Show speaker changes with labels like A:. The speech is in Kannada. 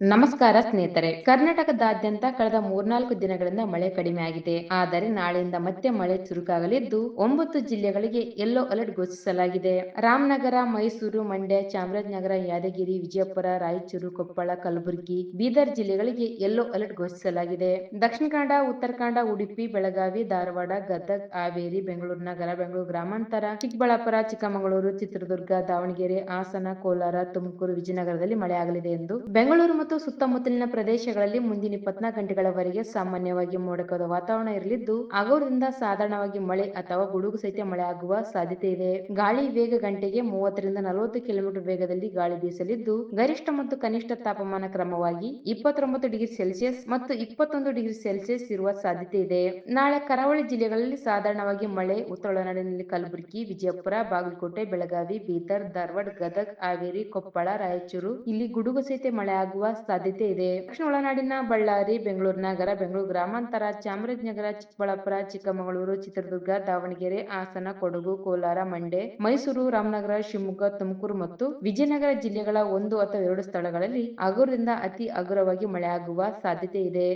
A: ನಮಸ್ಕಾರ ಸ್ನೇಹಿತರೆ. ಕರ್ನಾಟಕದಾದ್ಯಂತ ಕಳೆದ ಮೂರ್ನಾಲ್ಕು ದಿನಗಳಿಂದ ಮಳೆ ಕಡಿಮೆ ಆಗಿದೆ. ಆದರೆ ನಾಳೆಯಿಂದ ಮತ್ತೆ ಮಳೆ ಚುರುಕಾಗಲಿದ್ದು, ಒಂಬತ್ತು ಜಿಲ್ಲೆಗಳಿಗೆ ಯೆಲ್ಲೋ ಅಲರ್ಟ್ ಘೋಷಿಸಲಾಗಿದೆ. ರಾಮನಗರ, ಮೈಸೂರು, ಮಂಡ್ಯ, ಚಾಮರಾಜನಗರ, ಯಾದಗಿರಿ, ವಿಜಯಪುರ, ರಾಯಚೂರು, ಕೊಪ್ಪಳ, ಕಲಬುರಗಿ, ಬೀದರ್ ಜಿಲ್ಲೆಗಳಿಗೆ ಯೆಲ್ಲೋ ಅಲರ್ಟ್ ಘೋಷಿಸಲಾಗಿದೆ. ದಕ್ಷಿಣ ಕನ್ನಡ, ಉತ್ತರ ಕನ್ನಡ, ಉಡುಪಿ, ಬೆಳಗಾವಿ, ಧಾರವಾಡ, ಗದಗ, ಹಾವೇರಿ, ಬೆಂಗಳೂರು, ನಗರ, ಬೆಂಗಳೂರು ಗ್ರಾಮಾಂತರ, ಚಿಕ್ಕಬಳ್ಳಾಪುರ, ಚಿಕ್ಕಮಗಳೂರು, ಚಿತ್ರದುರ್ಗ, ದಾವಣಗೆರೆ, ಹಾಸನ, ಕೋಲಾರ, ತುಮಕೂರು, ವಿಜಯನಗರದಲ್ಲಿ ಮಳೆಯಾಗಲಿದೆ ಎಂದು ಬೆಂಗಳೂರು ಮತ್ತು ಸುತ್ತಮುತ್ತಲಿನ ಪ್ರದೇಶಗಳಲ್ಲಿ ಮುಂದಿನ ಇಪ್ಪತ್ನಾಲ್ಕು ಗಂಟೆಗಳವರೆಗೆ ಸಾಮಾನ್ಯವಾಗಿ ಮೋಡಕದ ವಾತಾವರಣ ಇರಲಿದ್ದು ಹಗುರದಿಂದ ಸಾಧಾರಣವಾಗಿ ಮಳೆ ಅಥವಾ ಗುಡುಗು ಸಹಿತ ಮಳೆ ಆಗುವ ಸಾಧ್ಯತೆ ಇದೆ. ಗಾಳಿ ವೇಗ ಗಂಟೆಗೆ ಮೂವತ್ತರಿಂದ ನಲವತ್ತು ಕಿಲೋಮೀಟರ್ ವೇಗದಲ್ಲಿ ಗಾಳಿ ಬೀಸಲಿದ್ದು, ಗರಿಷ್ಠ ಮತ್ತು ಕನಿಷ್ಠ ತಾಪಮಾನ ಕ್ರಮವಾಗಿ ಇಪ್ಪತ್ತೊಂಬತ್ತು ಡಿಗ್ರಿ ಸೆಲ್ಸಿಯಸ್ ಮತ್ತು ಇಪ್ಪತ್ತೊಂದು ಡಿಗ್ರಿ ಸೆಲ್ಸಿಯಸ್ ಇರುವ ಸಾಧ್ಯತೆ ಇದೆ. ನಾಳೆ ಕರಾವಳಿ ಜಿಲ್ಲೆಗಳಲ್ಲಿ ಸಾಧಾರಣವಾಗಿ ಮಳೆ ಉತ್ತರ ಒಳನಾಡಿನಲ್ಲಿ ಕಲಬುರಗಿ, ವಿಜಯಪುರ, ಬಾಗಲಕೋಟೆ, ಬೆಳಗಾವಿ, ಬೀದರ್, ಧಾರವಾಡ, ಗದಗ, ಹಾವೇರಿ, ಕೊಪ್ಪಳ, ರಾಯಚೂರು, ಇಲ್ಲಿ ಗುಡುಗು ಸಹಿತ ಮಳೆ ಆಗುವ ಸಾಧ್ಯತೆ ಇದೆ. ದಕ್ಷಿಣ ಒಳನಾಡಿನ ಬಳ್ಳಾರಿ, ಬೆಂಗಳೂರು ನಗರ, ಬೆಂಗಳೂರು ಗ್ರಾಮಾಂತರ, ಚಾಮರಾಜನಗರ, ಚಿಕ್ಕಬಳ್ಳಾಪುರ, ಚಿಕ್ಕಮಗಳೂರು, ಚಿತ್ರದುರ್ಗ, ದಾವಣಗೆರೆ, ಹಾಸನ, ಕೊಡಗು, ಕೋಲಾರ, ಮಂಡ್ಯ, ಮೈಸೂರು, ರಾಮನಗರ, ಶಿವಮೊಗ್ಗ, ತುಮಕೂರು ಮತ್ತು ವಿಜಯನಗರ ಜಿಲ್ಲೆಗಳ ಒಂದು ಅಥವಾ ಎರಡು ಸ್ಥಳಗಳಲ್ಲಿ ಹಗುರದಿಂದ ಅತಿ ಹಗುರವಾಗಿ ಮಳೆಯಾಗುವ ಸಾಧ್ಯತೆ ಇದೆ.